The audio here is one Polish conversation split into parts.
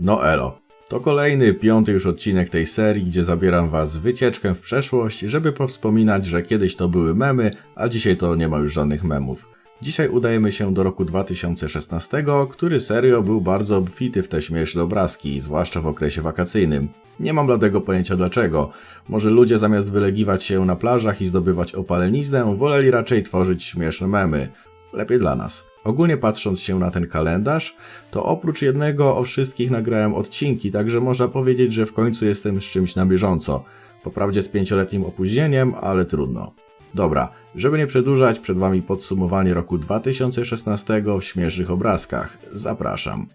No elo. To kolejny, piąty już odcinek tej serii, gdzie zabieram was wycieczkę w przeszłość, żeby powspominać, że kiedyś to były memy, a dzisiaj to nie ma już żadnych memów. Dzisiaj udajemy się do roku 2016, który serio był bardzo obfity w te śmieszne obrazki, zwłaszcza w okresie wakacyjnym. Nie mam bladego pojęcia dlaczego. Może ludzie zamiast wylegiwać się na plażach i zdobywać opaleniznę, woleli raczej tworzyć śmieszne memy. Lepiej dla nas. Ogólnie patrząc się na ten kalendarz, to oprócz jednego o wszystkich nagrałem odcinki, także można powiedzieć, że w końcu jestem z czymś na bieżąco. Poprawdzie z pięcioletnim opóźnieniem, ale trudno. Dobra, żeby nie przedłużać, przed Wami podsumowanie roku 2016 w śmiesznych obrazkach. Zapraszam.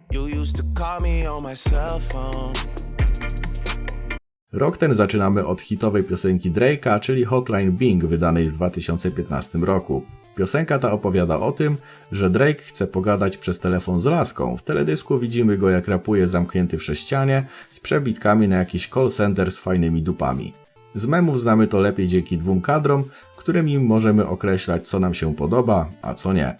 Rok ten zaczynamy od hitowej piosenki Drake'a, czyli Hotline Bing, wydanej w 2015 roku. Piosenka ta opowiada o tym, że Drake chce pogadać przez telefon z laską. W teledysku widzimy go jak rapuje zamknięty w sześcianie z przebitkami na jakiś call center z fajnymi dupami. Z memów znamy to lepiej dzięki dwóm kadrom, którymi możemy określać co nam się podoba, a co nie.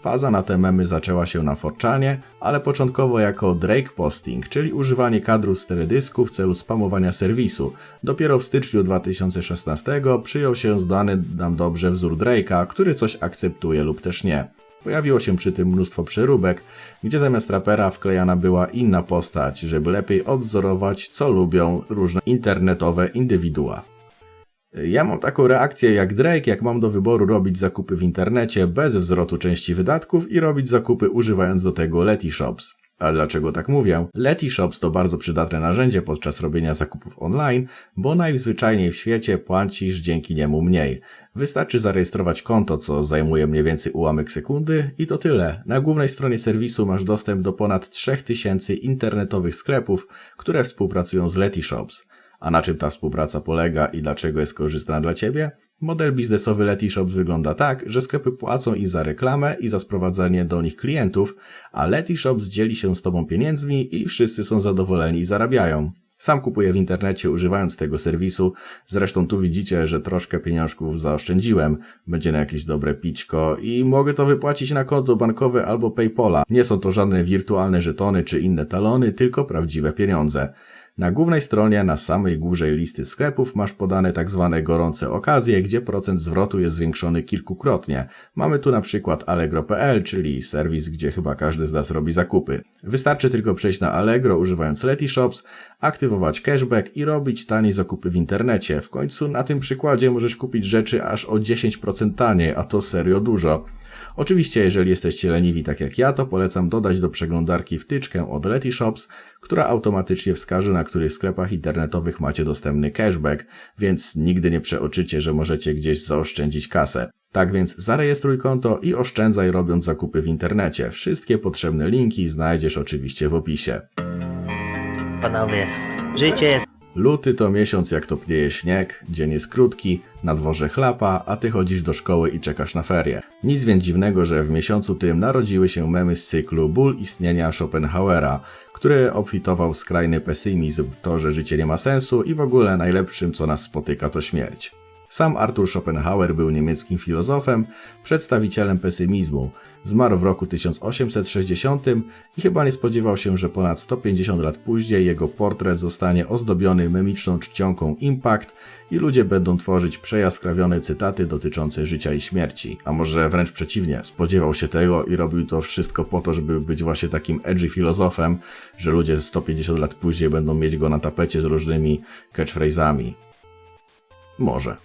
Faza na te memy zaczęła się na Forczanie, ale początkowo jako Drake Posting, czyli używanie kadru z teledysku w celu spamowania serwisu. Dopiero w styczniu 2016 przyjął się zdany nam dobrze wzór Drake'a, który coś akceptuje lub też nie. Pojawiło się przy tym mnóstwo przeróbek, gdzie zamiast rapera wklejana była inna postać, żeby lepiej odwzorować, co lubią różne internetowe indywidua. Ja mam taką reakcję jak Drake, jak mam do wyboru robić zakupy w internecie bez wzrostu części wydatków i robić zakupy używając do tego Letyshops. A dlaczego tak mówię? Letyshops to bardzo przydatne narzędzie podczas robienia zakupów online, bo najzwyczajniej w świecie płacisz dzięki niemu mniej. Wystarczy zarejestrować konto, co zajmuje mniej więcej ułamek sekundy i to tyle. Na głównej stronie serwisu masz dostęp do ponad 3000 internetowych sklepów, które współpracują z Letyshops. A na czym ta współpraca polega i dlaczego jest korzystna dla Ciebie? Model biznesowy Letyshops wygląda tak, że sklepy płacą im za reklamę i za sprowadzanie do nich klientów, a Letyshops dzieli się z Tobą pieniędzmi i wszyscy są zadowoleni i zarabiają. Sam kupuję w internecie używając tego serwisu, zresztą tu widzicie, że troszkę pieniążków zaoszczędziłem, będzie na jakieś dobre pićko i mogę to wypłacić na konto bankowe albo Paypola. Nie są to żadne wirtualne żetony czy inne talony, tylko prawdziwe pieniądze. Na głównej stronie, na samej górze listy sklepów masz podane tak zwane gorące okazje, gdzie procent zwrotu jest zwiększony kilkukrotnie. Mamy tu na przykład Allegro.pl, czyli serwis, gdzie chyba każdy z nas robi zakupy. Wystarczy tylko przejść na Allegro używając Letyshops, aktywować cashback i robić taniej zakupy w internecie. W końcu na tym przykładzie możesz kupić rzeczy aż o 10% taniej, a to serio dużo. Oczywiście, jeżeli jesteście leniwi tak jak ja, to polecam dodać do przeglądarki wtyczkę od Letyshops, która automatycznie wskaże, na których sklepach internetowych macie dostępny cashback, więc nigdy nie przeoczycie, że możecie gdzieś zaoszczędzić kasę. Tak więc zarejestruj konto i oszczędzaj robiąc zakupy w internecie. Wszystkie potrzebne linki znajdziesz oczywiście w opisie. Panowie, życie jest Luty to miesiąc jak topnieje śnieg, dzień jest krótki, na dworze chlapa, a ty chodzisz do szkoły i czekasz na ferie. Nic więc dziwnego, że w miesiącu tym narodziły się memy z cyklu Ból istnienia Schopenhauera, który obfitował skrajny pesymizm, to, że życie nie ma sensu i w ogóle najlepszym co nas spotyka to śmierć. Sam Arthur Schopenhauer był niemieckim filozofem, przedstawicielem pesymizmu. Zmarł w roku 1860 i chyba nie spodziewał się, że ponad 150 lat później jego portret zostanie ozdobiony memiczną czcionką Impact i ludzie będą tworzyć przejaskrawione cytaty dotyczące życia i śmierci. A może wręcz przeciwnie, spodziewał się tego i robił to wszystko po to, żeby być właśnie takim edgy filozofem, że ludzie 150 lat później będą mieć go na tapecie z różnymi catchphrase'ami. Może.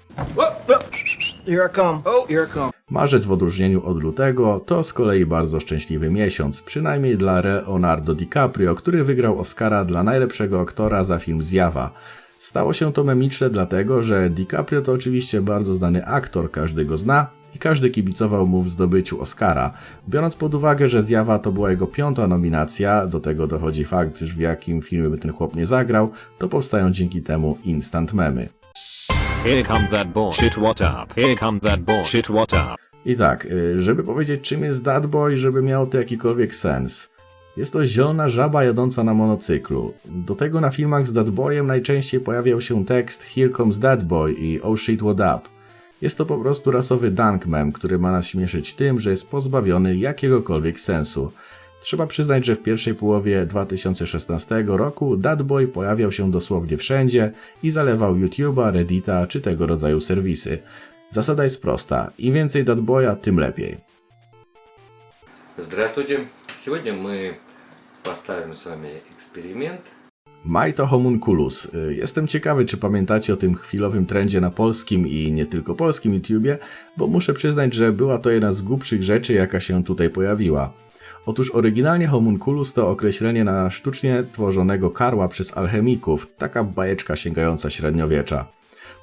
Here I come. Oh, here I come. Marzec w odróżnieniu od lutego to z kolei bardzo szczęśliwy miesiąc, przynajmniej dla Leonardo DiCaprio, który wygrał Oscara dla najlepszego aktora za film Zjawa. Stało się to memiczne dlatego, że DiCaprio to oczywiście bardzo znany aktor, każdy go zna i każdy kibicował mu w zdobyciu Oscara. Biorąc pod uwagę, że Zjawa to była jego piąta nominacja, do tego dochodzi fakt, że w jakim filmie by ten chłop nie zagrał, to powstają dzięki temu instant memy. Here that bullshit what up. Here that bullshit what up. I tak, y, żeby powiedzieć czym jest That Boy, żeby miał to jakikolwiek sens. Jest to zielona żaba jadąca na monocyklu. Do tego na filmach z That Boyem najczęściej pojawiał się tekst Here comes That Boy i Oh shit what up. Jest to po prostu rasowy dunk mem, który ma nas śmieszyć tym, że jest pozbawiony jakiegokolwiek sensu. Trzeba przyznać, że w pierwszej połowie 2016 roku Datboy pojawiał się dosłownie wszędzie i zalewał YouTube'a, Reddita czy tego rodzaju serwisy. Zasada jest prosta: im więcej Datboya, tym lepiej. Здравствуйте! Сегодня мы поставим с вами эксперимент. Majto homunculus. Y, Jestem ciekawy, czy pamiętacie o tym chwilowym trendzie na polskim i nie tylko polskim YouTubie, bo muszę przyznać, że była to jedna z głupszych rzeczy, jaka się tutaj pojawiła. Otóż oryginalnie homunculus to określenie na sztucznie tworzonego karła przez alchemików, taka bajeczka sięgająca średniowiecza.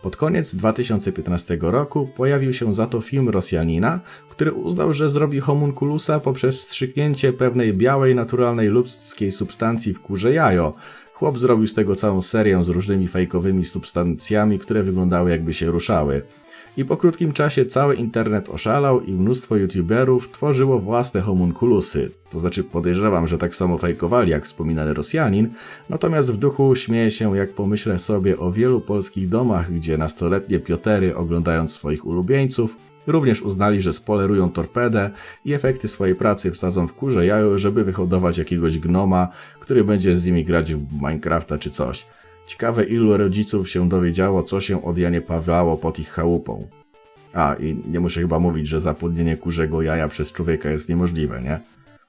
Pod koniec 2015 roku pojawił się za to film Rosjanina, który uznał, że zrobi homunculusa poprzez wstrzyknięcie pewnej białej, naturalnej ludzkiej substancji w kurze jajo. Chłop zrobił z tego całą serię z różnymi fejkowymi substancjami, które wyglądały jakby się ruszały. I po krótkim czasie cały internet oszalał i mnóstwo youtuberów tworzyło własne homunculusy. To znaczy podejrzewam, że tak samo fejkowali jak wspominany Rosjanin, natomiast w duchu śmieję się jak pomyślę sobie o wielu polskich domach, gdzie nastoletnie Piotery oglądając swoich ulubieńców również uznali, że spolerują torpedę i efekty swojej pracy wsadzą w kurze jajo, żeby wyhodować jakiegoś gnoma, który będzie z nimi grać w Minecrafta czy coś. Ciekawe ilu rodziców się dowiedziało, co się od Janie Pawlało pod ich chałupą. A, i nie muszę chyba mówić, że zapłodnienie kurzego jaja przez człowieka jest niemożliwe, nie?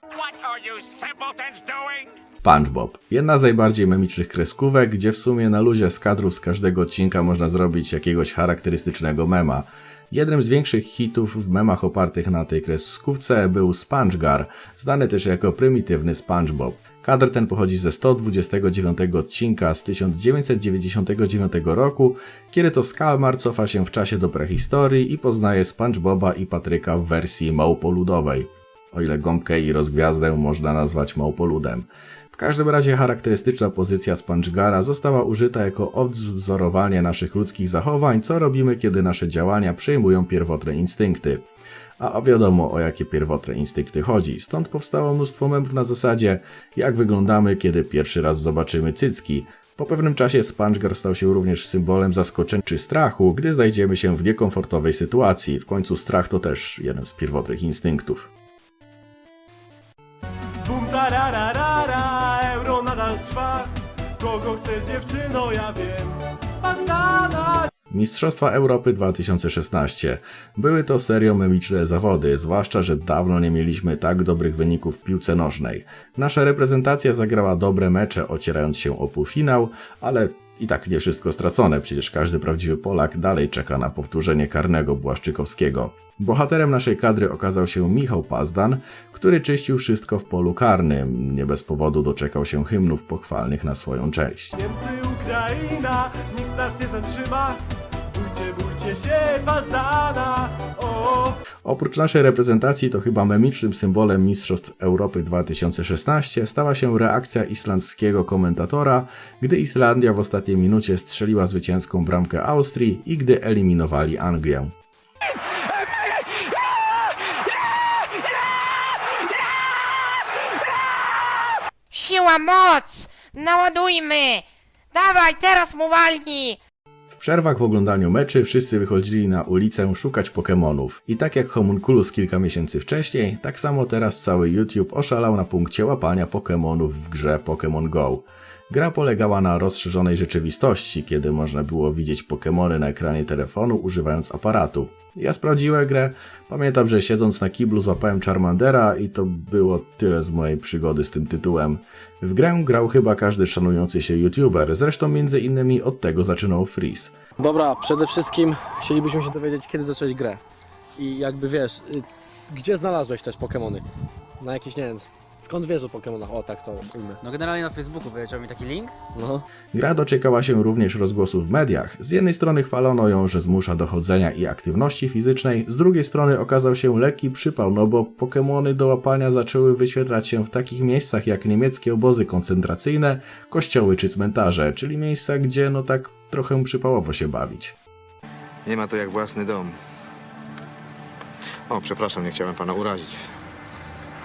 What are you simpletons doing? SpongeBob. Jedna z najbardziej memicznych kreskówek, gdzie w sumie na luzie z kadrów z każdego odcinka można zrobić jakiegoś charakterystycznego mema. Jednym z większych hitów w memach opartych na tej kreskówce był SpongeGar, znany też jako prymitywny SpongeBob. Kadr ten pochodzi ze 129 odcinka z 1999 roku, kiedy to Skalmar cofa się w czasie do prehistorii i poznaje SpongeBoba i Patryka w wersji małpoludowej. O ile gąbkę i rozgwiazdę można nazwać małpoludem. W każdym razie charakterystyczna pozycja SpongeGara została użyta jako odwzorowanie naszych ludzkich zachowań, co robimy, kiedy nasze działania przejmują pierwotne instynkty. A wiadomo o jakie pierwotne instynkty chodzi, stąd powstało mnóstwo memów na zasadzie jak wyglądamy, kiedy pierwszy raz zobaczymy cycki. Po pewnym czasie SpongeGar stał się również symbolem zaskoczenia czy strachu, gdy znajdziemy się w niekomfortowej sytuacji. W końcu strach to też jeden z pierwotnych instynktów. Bum euro nadal trwa Kogo chcesz dziewczyno, ja wiem Pazdana Mistrzostwa Europy 2016. Były to serio memiczne zawody, zwłaszcza, że dawno nie mieliśmy tak dobrych wyników w piłce nożnej. Nasza reprezentacja zagrała dobre mecze, ocierając się o półfinał, ale i tak nie wszystko stracone, przecież każdy prawdziwy Polak dalej czeka na powtórzenie karnego Błaszczykowskiego. Bohaterem naszej kadry okazał się Michał Pazdan, który czyścił wszystko w polu karnym. Nie bez powodu doczekał się hymnów pochwalnych na swoją cześć. Niemcy, Ukraina, nikt nas nie zatrzyma Bójcie, bójcie się, Pazdana O, Oprócz naszej reprezentacji, to chyba memicznym symbolem Mistrzostw Europy 2016 stała się reakcja islandzkiego komentatora, gdy Islandia w ostatniej minucie strzeliła zwycięską bramkę Austrii i gdy eliminowali Anglię. Siła, moc! Naładujmy! Dawaj, teraz mu walnij! Przerwach w oglądaniu meczy wszyscy wychodzili na ulicę szukać Pokemonów. I tak jak Homunculus kilka miesięcy wcześniej, tak samo teraz cały YouTube oszalał na punkcie łapania Pokemonów w grze Pokémon Go. Gra polegała na rozszerzonej rzeczywistości, kiedy można było widzieć Pokemony na ekranie telefonu używając aparatu. Ja sprawdziłem grę, pamiętam, że siedząc na kiblu złapałem Charmandera i to było tyle z mojej przygody z tym tytułem. W grę grał chyba każdy szanujący się YouTuber, zresztą między innymi od tego zaczynał Freeze. Dobra, przede wszystkim chcielibyśmy się dowiedzieć, kiedy zacząłeś grę. I jakby wiesz, y, gdzie znalazłeś też Pokemony? Na jakiś, nie wiem, s- skąd wiesz o Pokemonach? O, tak to ujmę. No generalnie na Facebooku wyleciał mi taki link. No. Gra doczekała się również rozgłosów w mediach. Z jednej strony chwalono ją, że zmusza do chodzenia i aktywności fizycznej, z drugiej strony okazał się lekki przypał, no bo Pokemony do łapania zaczęły wyświetlać się w takich miejscach jak niemieckie obozy koncentracyjne, kościoły czy cmentarze, czyli miejsca, gdzie no tak trochę przypałowo się bawić. Nie ma to jak własny dom. O, przepraszam, nie chciałem pana urazić.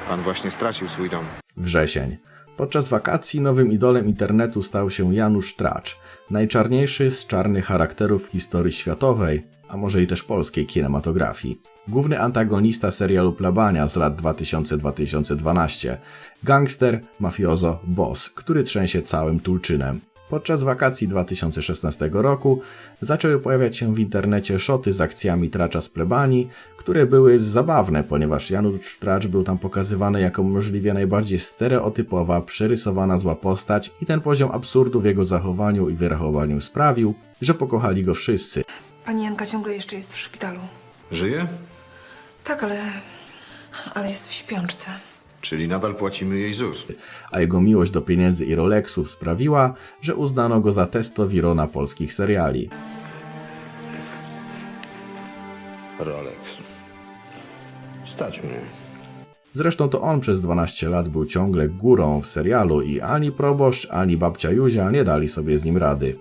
Pan właśnie stracił swój dom. Wrzesień. Podczas wakacji nowym idolem internetu stał się Janusz Tracz, najczarniejszy z czarnych charakterów historii światowej, a może i też polskiej kinematografii. Główny antagonista serialu Plabania z lat 2000-2012. Gangster, mafiozo, boss, który trzęsie całym Tulczynem. Podczas wakacji 2016 roku zaczęły pojawiać się w internecie szoty z akcjami Tracza z plebanii, które były zabawne, ponieważ Janusz Tracz był tam pokazywany jako możliwie najbardziej stereotypowa, przerysowana zła postać i ten poziom absurdu w jego zachowaniu i wyrachowaniu sprawił, że pokochali go wszyscy. Pani Janka ciągle jeszcze jest w szpitalu. Żyje? Tak, ale... ale jest w śpiączce. Czyli nadal płacimy jej ZUS. a jego miłość do pieniędzy i Rolexów sprawiła, że uznano go za testowirona polskich seriali. Rolex. Stać mnie. Zresztą to on przez 12 lat był ciągle górą w serialu i ani proboszcz, ani babcia Józia nie dali sobie z nim rady.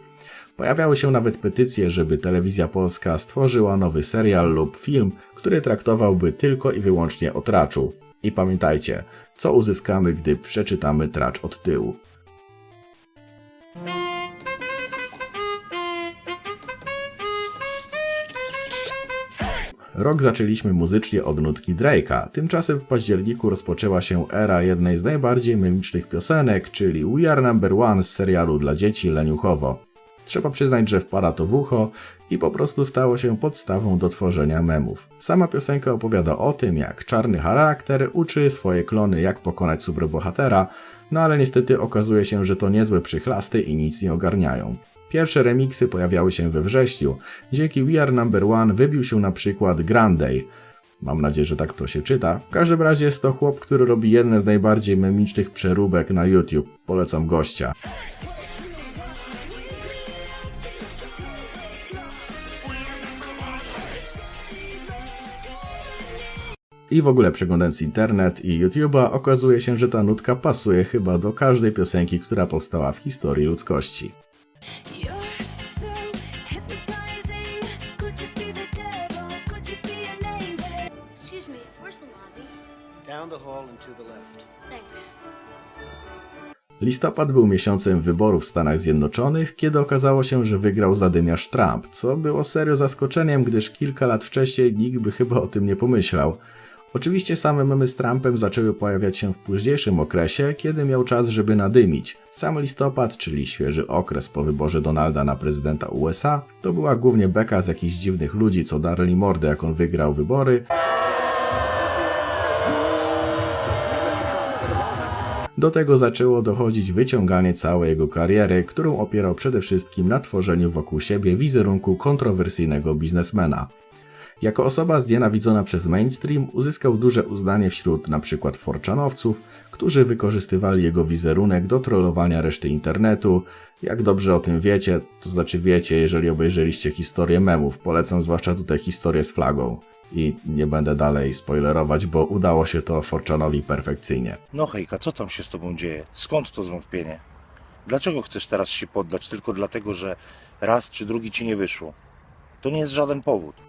Pojawiały się nawet petycje, żeby telewizja polska stworzyła nowy serial lub film, który traktowałby tylko i wyłącznie o traczu. I pamiętajcie, co uzyskamy, gdy przeczytamy tracz od tyłu. Rok zaczęliśmy muzycznie od nutki Drake'a. Tymczasem w październiku rozpoczęła się era jednej z najbardziej memicznych piosenek, czyli We Are Number One z serialu dla dzieci Leniuchowo. Trzeba przyznać, że wpada to w ucho i po prostu stało się podstawą do tworzenia memów. Sama piosenka opowiada o tym, jak czarny charakter uczy swoje klony, jak pokonać superbohatera, no ale niestety okazuje się, że to niezłe przychlasty i nic nie ogarniają. Pierwsze remiksy pojawiały się we wrześniu. Dzięki We Are Number One wybił się na przykład Grande. Mam nadzieję, że tak to się czyta. W każdym razie jest to chłop, który robi jedne z najbardziej memicznych przeróbek na YouTube. Polecam gościa. I w ogóle przeglądając internet i YouTube'a okazuje się, że ta nutka pasuje chyba do każdej piosenki, która powstała w historii ludzkości. Listopad był miesiącem wyborów w Stanach Zjednoczonych, kiedy okazało się, że wygrał zadymiarz Trump, co było serio zaskoczeniem, gdyż kilka lat wcześniej nikt by chyba o tym nie pomyślał. Oczywiście same memy z Trumpem zaczęły pojawiać się w późniejszym okresie, kiedy miał czas, żeby nadymić. Sam listopad, czyli świeży okres po wyborze Donalda na prezydenta USA, to była głównie beka z jakichś dziwnych ludzi, co darli mordę, jak on wygrał wybory, Do tego zaczęło dochodzić wyciąganie całej jego kariery, którą opierał przede wszystkim na tworzeniu wokół siebie wizerunku kontrowersyjnego biznesmena. Jako osoba znienawidzona przez mainstream uzyskał duże uznanie wśród np. forczanowców, którzy wykorzystywali jego wizerunek do trollowania reszty internetu. Jak dobrze o tym wiecie, to znaczy wiecie, jeżeli obejrzeliście historię memów, polecam zwłaszcza tutaj historię z flagą. I nie będę dalej spoilerować, bo udało się to Forczanowi perfekcyjnie. No hejka, co tam się z tobą dzieje? Skąd to zwątpienie? Dlaczego chcesz teraz się poddać tylko dlatego, że raz czy drugi ci nie wyszło? To nie jest żaden powód.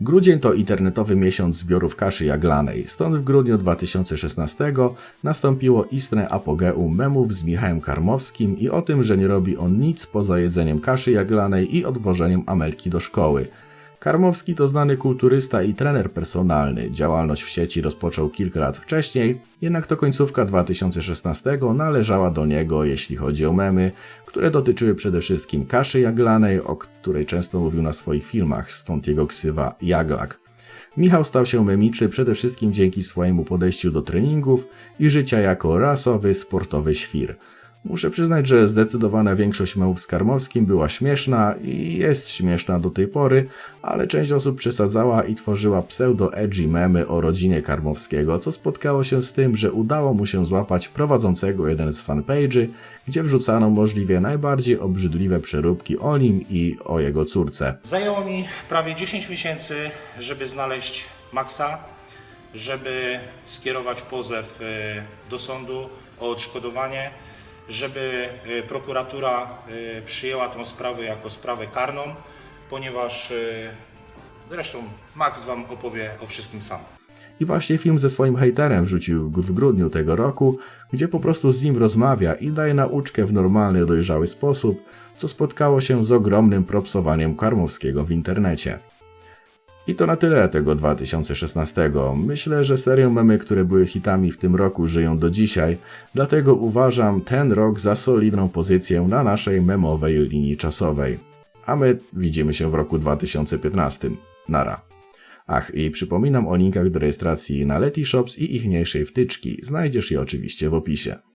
Grudzień to internetowy miesiąc zbiorów kaszy jaglanej, stąd w grudniu 2016 nastąpiło istne apogeum memów z Michałem Karmowskim i o tym, że nie robi on nic poza jedzeniem kaszy jaglanej i odwożeniem Amelki do szkoły. Karmowski to znany kulturysta i trener personalny. Działalność w sieci rozpoczął kilka lat wcześniej, jednak to końcówka 2016 należała do niego, jeśli chodzi o memy, które dotyczyły przede wszystkim kaszy jaglanej, o której często mówił na swoich filmach, stąd jego ksywa Jaglak. Michał stał się memiczy przede wszystkim dzięki swojemu podejściu do treningów i życia jako rasowy, sportowy świr. Muszę przyznać, że zdecydowana większość memów z Karmowskim była śmieszna i jest śmieszna do tej pory, ale część osób przesadzała i tworzyła pseudo-edgy memy o rodzinie Karmowskiego, co spotkało się z tym, że udało mu się złapać prowadzącego jeden z fanpage'y, gdzie wrzucano możliwie najbardziej obrzydliwe przeróbki o nim i o jego córce. Zajęło mi prawie 10 miesięcy, żeby znaleźć Maxa, żeby skierować pozew y, do sądu o odszkodowanie, żeby y, prokuratura y, przyjęła tą sprawę jako sprawę karną, ponieważ y, zresztą Max Wam opowie o wszystkim sam. I właśnie film ze swoim hejterem wrzucił w grudniu tego roku, gdzie po prostu z nim rozmawia i daje nauczkę w normalny, dojrzały sposób, co spotkało się z ogromnym propsowaniem Karmowskiego w internecie. I to na tyle tego 2016. Myślę, że serią memy, które były hitami w tym roku, żyją do dzisiaj, dlatego uważam ten rok za solidną pozycję na naszej memowej linii czasowej. A my widzimy się w roku 2015. Nara. Ach, i przypominam o linkach do rejestracji na Letyshops i ichniejszej wtyczki. Znajdziesz je oczywiście w opisie.